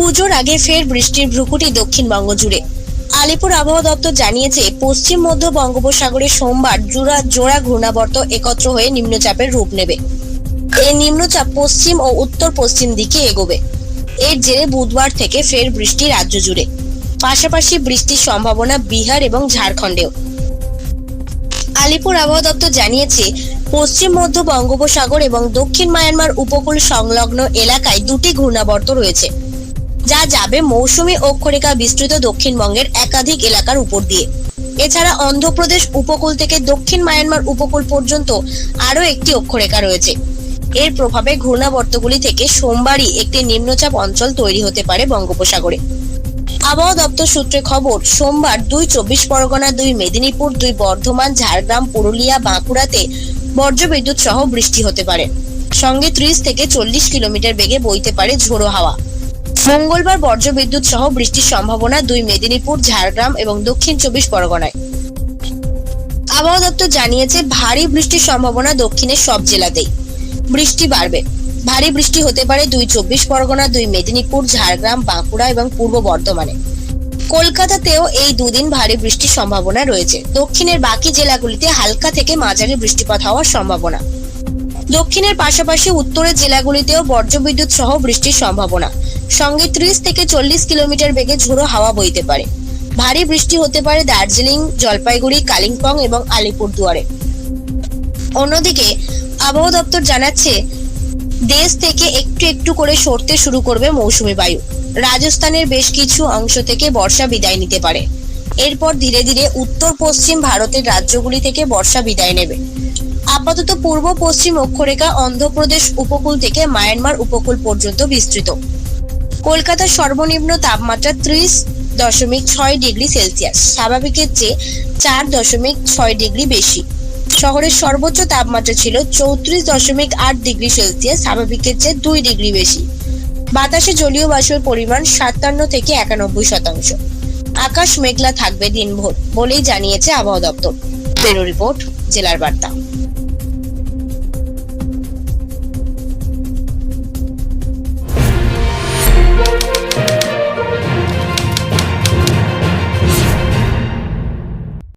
পুজোর আগে ফের বৃষ্টির ভ্রুকুটি দক্ষিণবঙ্গ জুড়ে। আলিপুর আবহাওয়া দপ্তর জানিয়েছে, পশ্চিম মধ্য বঙ্গোপসাগরে সোমবার জোড়া জোড়া ঘূর্ণাবর্ত একত্র হয়ে নিম্নচাপের রূপ নেবে। এই নিম্নচাপ পশ্চিম ও উত্তর পশ্চিম দিকে এগোবে। এর জেরে বুধবার থেকে ফের বৃষ্টি রাজ্য জুড়ে। পাশাপাশি বৃষ্টির সম্ভাবনা বিহার এবং ঝাড়খণ্ডেও। আলিপুর আবহাওয়া দপ্তর জানিয়েছে, পশ্চিম মধ্য বঙ্গোপসাগর এবং দক্ষিণ মায়ানমার উপকূল সংলগ্ন এলাকায় দুটি ঘূর্ণাবর্ত রয়েছে। যা যাবে মৌসুমী অক্ষরেখা বিস্তৃত দক্ষিণবঙ্গের একাধিক এলাকার উপর দিয়ে। এছাড়া অন্ধ্রপ্রদেশ উপকূল থেকে দক্ষিণ মায়ানমার উপকূল পর্যন্ত আরও একটি অক্ষরেখা রয়েছে। এর প্রভাবে ঘূর্ণাবর্তগুলি থেকে সোমবারই একটি নিম্নচাপ অঞ্চল তৈরি হতে পারে বঙ্গোপসাগরে। আবহাওয়া দপ্তর সূত্রে খবর, সোমবার দুই চব্বিশ পরগনা, দুই মেদিনীপুর, দুই বর্ধমান, ঝাড়গ্রাম, পুরুলিয়া, বাঁকুড়াতে বজ্রবিদ্যুৎ সহ বৃষ্টি হতে পারে। সঙ্গে ত্রিশ থেকে চল্লিশ কিলোমিটার বেগে বইতে পারে ঝোড়ো হাওয়া। মঙ্গলবার বজ্রবিদ্যুৎ সহ বৃষ্টির সম্ভাবনা দুই মেদিনীপুর, ঝাড়গ্রাম এবং দক্ষিণ চব্বিশ পরগনায়। আবহাওয়া দপ্তর জানিয়েছে, ভারী বৃষ্টির সম্ভাবনা দক্ষিণের সব জেলাতেই। বৃষ্টি বাড়বে। ভারী বৃষ্টি হতে পারে দুই চব্বিশ পরগনা, দুই মেদিনীপুর, ঝাড়গ্রাম, বাঁকুড়া এবং পূর্ব বর্ধমানে। কলকাতাতেও এই দুদিন ভারী বৃষ্টির সম্ভাবনা রয়েছে। দক্ষিণের বাকি জেলাগুলিতে হালকা থেকে মাঝারি বৃষ্টিপাত হওয়ার সম্ভাবনা। দক্ষিণের পাশাপাশি উত্তরের জেলাগুলিতেও বজ্রবিদ্যুৎ সহ বৃষ্টির সম্ভাবনা। সঙ্গে ত্রিশ থেকে চল্লিশ কিলোমিটার বেগে ঝোড়ো হাওয়া বইতে পারে। ভারী বৃষ্টি হতে পারে দার্জিলিং, জলপাইগুড়ি, কালিম্পং এবং আলিপুরদুয়ারে। অন্যদিকে, আবহাওয়া দপ্তর জানাচ্ছে, দেশ থেকে একটু একটু করে সরতে শুরু করবে মৌসুমী বায়ু। রাজস্থানের বেশ কিছু অংশ থেকে বর্ষা বিদায় নিতে পারে। এরপর ধীরে ধীরে উত্তর পশ্চিম ভারতের রাজ্যগুলি থেকে বর্ষা বিদায় নেবে। আপাতত পূর্ব পশ্চিম অক্ষরেখা অন্ধ্রপ্রদেশ উপকূল থেকে মায়ানমার উপকূল পর্যন্ত বিস্তৃত। কলকাতার সর্বনিম্ন তাপমাত্রা ত্রিশ দশমিক ছয় ডিগ্রি সেলসিয়াস। স্বাভাবিকের চেয়ে চার দশমিক ছয় ডিগ্রি বেশি। শহরের সর্বোচ্চ তাপমাত্রা ছিল চৌত্রিশ দশমিক আট ডিগ্রি সেলসিয়াস স্বাভাবিকের চেয়ে দুই ডিগ্রি বেশি। বাতাসে জলীয় বাষ্পের পরিমাণ সাতান্ন থেকে একানব্বই শতাংশ। আকাশ মেঘলা থাকবে দিনভর, বলেই জানিয়েছে আবহাওয়া দপ্তর। রিপোর্ট, জেলার বার্তা।